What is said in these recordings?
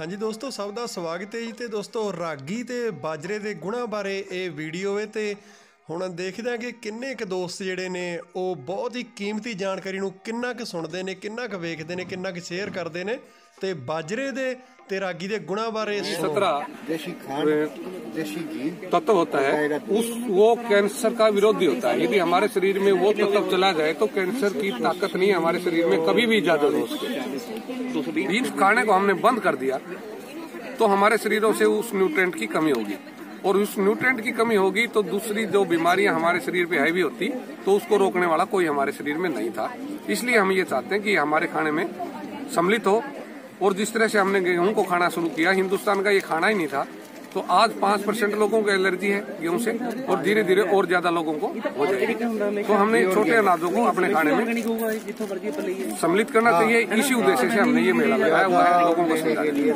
ਹਾਂਜੀ ਦੋਸਤੋ ਸਭ ਦਾ ਸਵਾਗਤ ਹੈ ਜੀ ਤੇ ਦੋਸਤੋ ਰਾਗੀ ਤੇ ਬਾਜਰੇ ਦੇ ਗੁਣਾਂ ਬਾਰੇ ਇਹ ਵੀਡੀਓ ਹੈ ਤੇ ਹੁਣ ਦੇਖਦੇ ਹਾਂ ਕਿ ਕਿੰਨੇ ਕੁ ਦੋਸਤ ਜਿਹੜੇ ਨੇ ਉਹ ਬਹੁਤ ਹੀ ਕੀਮਤੀ ਜਾਣਕਾਰੀ ਨੂੰ ਕਿੰਨਾ ਕੁ ਸੁਣਦੇ ਨੇ ਕਿੰਨਾ ਕੁ ਵੇਖਦੇ ਨੇ ਕਿੰਨਾ ਕੁ ਸ਼ੇਅਰ ਕਰਦੇ ਨੇ ਤੇ ਬਾਜਰੇ ਦੇ ਤੇ ਰਾਗੀ ਦੇ ਗੁਣਾਂ ਬਾਰੇ ਸੁਣੋ। सत्रह देशी खांड देशी घी तत्व होता है उस वो कैंसर का विरोधी होता है यदि हमारे शरीर में वो तत्व चला जाए तो कैंसर की ताकत नहीं हमारे शरीर में कभी भी इजाजत हो उसके बीज खाने को हमने बंद कर दिया तो हमारे शरीरों से उस न्यूट्रेंट की कमी होगी। और उस न्यूट्रेंट की कमी होगी तो दूसरी जो बीमारियाँ हमारे शरीर पे हैवी होती तो उसको रोकने वाला कोई हमारे शरीर में नहीं था। इसलिए हम ये चाहते हैं कि हमारे खाने में सम्मिलित हो। और जिस तरह से हमने गेहूँ को खाना शुरू किया, हिंदुस्तान का ये खाना ही नहीं था। तो आज पाँच परसेंट लोगों को एलर्जी है गेहूँ से और धीरे धीरे और ज़्यादा लोगों को हो जाएगी। तो हमने छोटे अनाजों को अपने खाने में सम्मिलित करना। चाहिए इसी उद्देश्य से हमने ये मेला लगाया हुआ है, लोगों को समझाने के लिए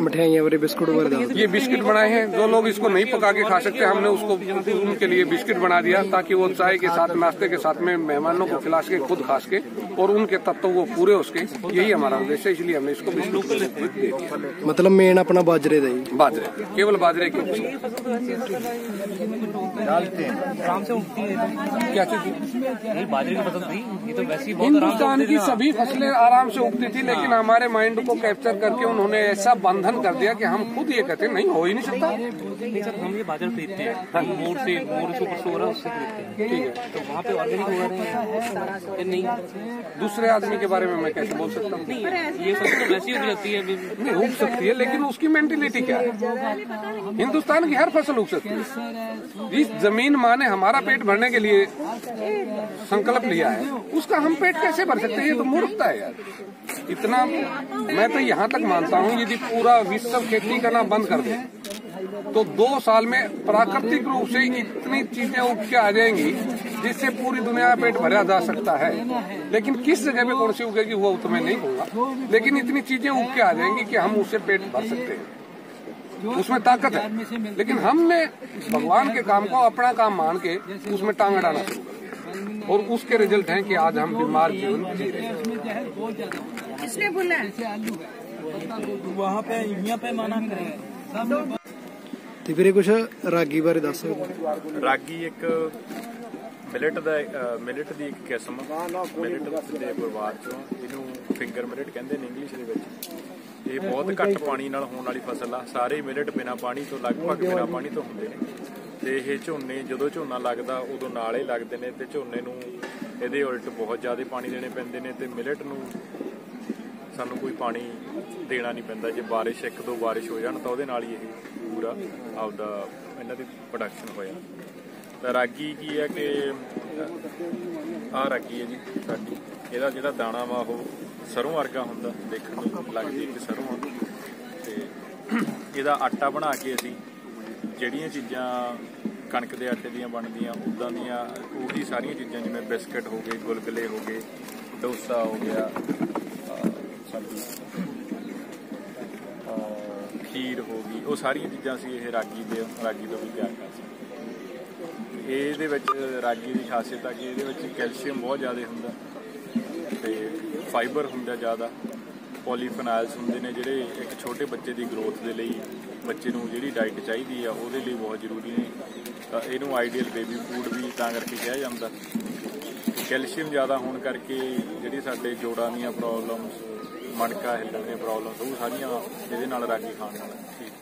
मिठाइया और बिस्कुट वगैरह। ये बिस्किट बनाए हैं। जो लोग इसको नहीं पका के खा सकते हमने उसको उनके लिए बिस्किट बना दिया ताकि वो चाय के साथ नाश्ते के साथ में मेहमानों को खिला सके खुद खा सके और उनके तत्व वो पूरे हो सके। यही हमारा उद्देश्य है इसलिए हमने इसको बिस्कुट मतलब मेन अपना बाजरे दे बाजरे केवल बाजरे के। हिंदुस्तान की सभी फ़सलें आराम से उगती थी लेकिन हमारे माइंड को कैप्चर करके उन्होंने ऐसा बंधन कर दिया कि हम खुद ये कहते हैं, नहीं हो ही नहीं सकता। नहीं सर हम ये बाजरा खरीदते हैं। मोड़ से मोड़ से ऊपर से रहा है उससे खरीदते हैं। ठीक है तो वहाँ पे ऑर्गेनिक हो रहे हैं नहीं? दूसरे आदमी के बारे में मैं कैसे बोल सकता हूँ? ये फ़सल तो वैसी उग जाती है नहीं उग सकती है लेकिन उसकी मेंटेलिटी क्या है? हिंदुस्तान की हर फ़सल उग सकती है। इस ज़मीन माँ ने हमारा पेट भरने के लिए संकल्प लिया है। उसका हम पेट कैसे भर सकते हैं? ये तो मूर्खता है यार। इतना मैं तो यहाँ तक मानता हूँ यदि पूरा विश्व खेती करना बंद कर दे तो दो साल में प्राकृतिक रूप से इतनी चीज़ें उग के आ जाएँगी जिससे पूरी दुनिया पेट भरा जा सकता है। लेकिन किस जगह पे कौन सी उगेगी, वो तो मैं नहीं कहूँगा लेकिन इतनी चीज़ें उग के आ जाएँगी कि हम उससे पेट भर सकते हैं। उसमें ताकत है। लेकिन हमने भगवान के काम को अपना काम मान के उसमें टांग अड़ाना शुरू कर और उसके रिज़ल्ट हैं कि आज हम बीमार जीवन जी रहे हैं। ਤੇ ਵੀਰੇ ਕੁਝ ਰਾਗੀ ਬਾਰੇ ਦੱਸ ਰਾਗੀ ਇੱਕ ਮਿਲਟ ਦਾ ਮਿਲਟ ਦੀ ਇੱਕ ਕਿਸਮ, ਮਿਲਟ ਦੇ ਪਰਿਵਾਰ ਚੋਂ। ਇਹਨੂੰ ਫਿੰਗਰ ਮਿਲਟ ਕਹਿੰਦੇ ਨੇ ਇੰਗਲਿਸ਼ ਦੇ ਵਿੱਚ। ਇਹ ਬਹੁਤ ਘੱਟ ਪਾਣੀ ਨਾਲ ਹੋਣ ਵਾਲੀ ਫਸਲ ਆ। ਸਾਰੇ ਮਿਲਟ ਬਿਨਾ ਪਾਣੀ ਤੋਂ, ਲਗਭਗ ਬਿਨਾ ਪਾਣੀ ਤੋਂ ਹੁੰਦੇ ਨੇ। ਤੇ ਇਹ ਝੋਨੇ, ਜਦੋਂ ਝੋਨਾ ਲੱਗਦਾ, ਉਦੋਂ ਨਾਲੇ ਲੱਗਦੇ ਨੇ ਤੇ ਝੋਨੇ ਨੂੰ ਇਹਦੇ ਉਲਟ ਬਹੁਤ ਜ਼ਿਆਦਾ ਪਾਣੀ ਦੇਣੇ ਪੈਂਦੇ ਨੇ ਤੇ ਮਿਲਟ ਨੂੰ ਸਾਨੂੰ ਕੋਈ ਪਾਣੀ ਦੇਣਾ ਨਹੀਂ ਪੈਂਦਾ। ਜੇ ਬਾਰਿਸ਼ ਇੱਕ ਦੋ ਬਾਰਿਸ਼ ਹੋ ਜਾਣ ਤਾਂ ਉਹਦੇ ਨਾਲ ਹੀ ਇਹ ਪੂਰਾ ਆਪਦਾ ਇਹਨਾਂ ਦੀ ਪ੍ਰੋਡਕਸ਼ਨ ਹੋਇਆ ਤਾਂ ਰਾਗੀ ਕੀ ਹੈ ਕਿ, ਆਹ ਰਾਗੀ ਹੈ ਜੀ ਸਾਡੀ ਇਹਦਾ ਜਿਹੜਾ ਦਾਣਾ ਵਾ ਉਹ ਸਰੋਂ ਵਰਗਾ ਹੁੰਦਾ, ਦੇਖਣ ਨੂੰ ਲੱਗਦੀ ਕਿ ਸਰੋਂ ਆ। ਤੇ ਇਹਦਾ ਆਟਾ ਬਣਾ ਕੇ ਅਸੀਂ ਜਿਹੜੀਆਂ ਚੀਜ਼ਾਂ ਕਣਕ ਦੇ ਆਟੇ ਦੀਆਂ ਬਣਦੀਆਂ ਉਦਾਂ ਦੀਆਂ, ਉਹੀ ਸਾਰੀਆਂ ਚੀਜ਼ਾਂ ਜਿਵੇਂ ਬਿਸਕਟ ਹੋ ਗਏ, ਗੁਲਗੁਲੇ ਹੋ ਗਏ, ਡੋਸਾ ਹੋ ਗਿਆ ਸਾਡੀ ਖੀਰ ਹੋ ਗਈ, ਉਹ ਸਾਰੀਆਂ ਚੀਜ਼ਾਂ ਅਸੀਂ ਇਹ ਰਾਗੀ ਦੇ, ਰਾਗੀ ਤੋਂ ਵੀ ਤਿਆਰ ਕਰ ਸਕਦੇ ਇਹਦੇ ਵਿੱਚ ਰਾਗੀ ਦੀ ਖਾਸੀਅਤ ਆ ਕਿ ਇਹਦੇ ਵਿੱਚ ਕੈਲਸ਼ੀਅਮ ਬਹੁਤ ਜ਼ਿਆਦਾ ਹੁੰਦਾ ਤੇ ਫਾਈਬਰ ਹੁੰਦਾ ਜ਼ਿਆਦਾ। ਪੋਲੀਫੇਨੋਲਸ ਹੁੰਦੇ ਨੇ ਜਿਹੜੇ ਇੱਕ ਛੋਟੇ ਬੱਚੇ ਦੀ ਗਰੋਥ ਦੇ ਲਈ ਬੱਚੇ ਨੂੰ ਜਿਹੜੀ ਡਾਈਟ ਚਾਹੀਦੀ ਆ, ਉਹਦੇ ਲਈ ਬਹੁਤ ਜ਼ਰੂਰੀ ਨੇ। ਤਾਂ ਇਹਨੂੰ ਆਈਡੀਅਲ ਬੇਬੀ ਫੂਡ ਵੀ ਤਾਂ ਕਰਕੇ ਕਿਹਾ ਜਾਂਦਾ। ਕੈਲਸ਼ੀਅਮ ਜ਼ਿਆਦਾ ਹੋਣ ਕਰਕੇ ਜਿਹੜੀ ਸਾਡੇ ਜੋੜਾਂ ਦੀਆਂ ਪ੍ਰੋਬਲਮਸ ਮਣਕਾ ਹਿੱਲਣ ਦੀਆਂ ਪ੍ਰੋਬਲਮਸ ਉਹ ਸਾਰੀਆਂ ਇਹਦੇ ਨਾਲ ਰਾਗੀ ਖਾਣ ਨਾਲ ਠੀਕ।